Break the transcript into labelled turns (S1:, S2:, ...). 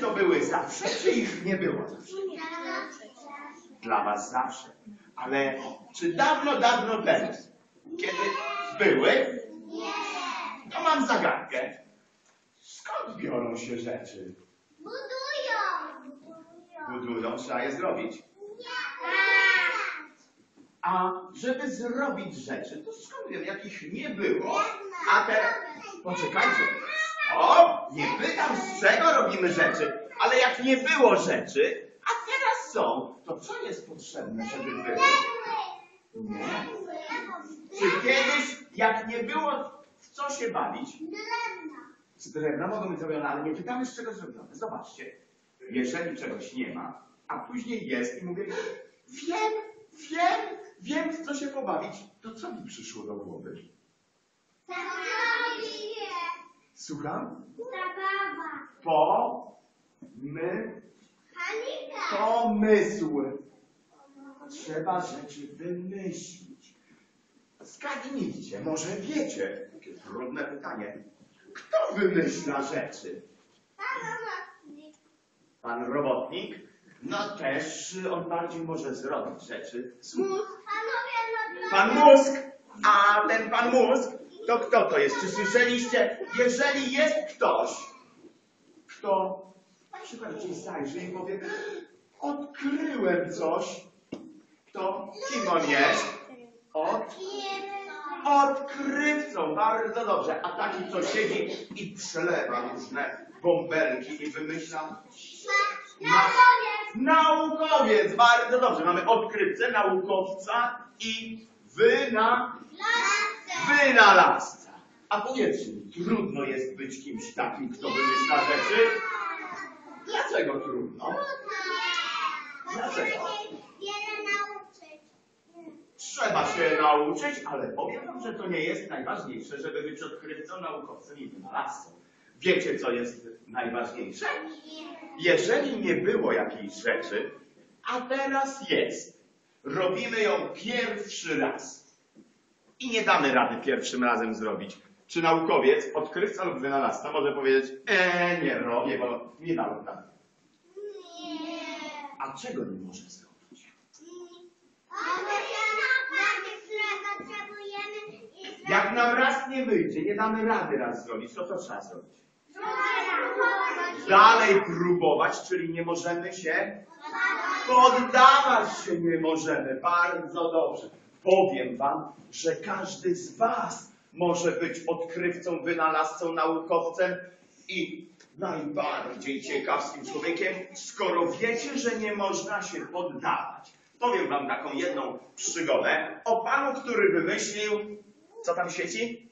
S1: to były zawsze, czy ich nie było zawsze? Dla was zawsze. Ale czy dawno, dawno temu, kiedy były, to mam zagadkę. Skąd biorą się rzeczy? Budują, trzeba je zrobić. A żeby zrobić rzeczy, to skąd wiem, jakich nie było? A teraz, poczekajcie. O, nie pytam, z czego robimy rzeczy, ale jak nie było rzeczy, a teraz są, to co jest potrzebne, żeby były? Nie. Czy kiedyś, jak nie było w co się bawić, z drewna mogą być zrobione, ale nie pytamy, z czego zrobione. Zobaczcie, jeżeli czegoś nie ma, a później jest i mówię, wiem, wiem, wiem, w co się pobawić, to co mi przyszło do głowy? Słucham? Po, my, pomysł. Trzeba rzeczy wymyślić. Zgadnijcie, może wiecie. Takie trudne pytanie. Kto wymyśla rzeczy? Pan robotnik? No też on bardziej może zrobić rzeczy. Pan mózg! A ten pan mózg, to kto to jest? Czy słyszeliście? Jeżeli jest ktoś, kto na przykład gdzieś zajrzy i powie, odkryłem coś, to kim on jest? Od, odkrywcą, bardzo dobrze. A taki, co siedzi i przelewa różne bąbelki i wymyśla Naukowiec, bardzo dobrze. Mamy odkrywcę, naukowca i wyna, wynalazca. A powiedzcie mi, trudno jest być kimś takim, kto wymyśla rzeczy? Dlaczego trudno? Dlaczego? Trzeba się nauczyć, ale powiem wam, że to nie jest najważniejsze, żeby być odkrywcą, naukowcem i wynalazcą. Wiecie, co jest najważniejsze? Jeżeli nie było jakiejś rzeczy, a teraz jest, robimy ją pierwszy raz i nie damy rady pierwszym razem zrobić. Czy naukowiec, odkrywca lub wynalazca może powiedzieć, e, nie robię, bo nie dałem rady. A czego nie może zrobić? Jak nam raz nie wyjdzie, nie damy rady raz zrobić, to co trzeba zrobić? Dalej próbować, czyli nie możemy się poddawać się nie możemy. Bardzo dobrze. Powiem wam, że każdy z was może być odkrywcą, wynalazcą, naukowcem i najbardziej ciekawskim człowiekiem, skoro wiecie, że nie można się poddawać. Powiem wam taką jedną przygodę o panu, który wymyślił, co tam świeci?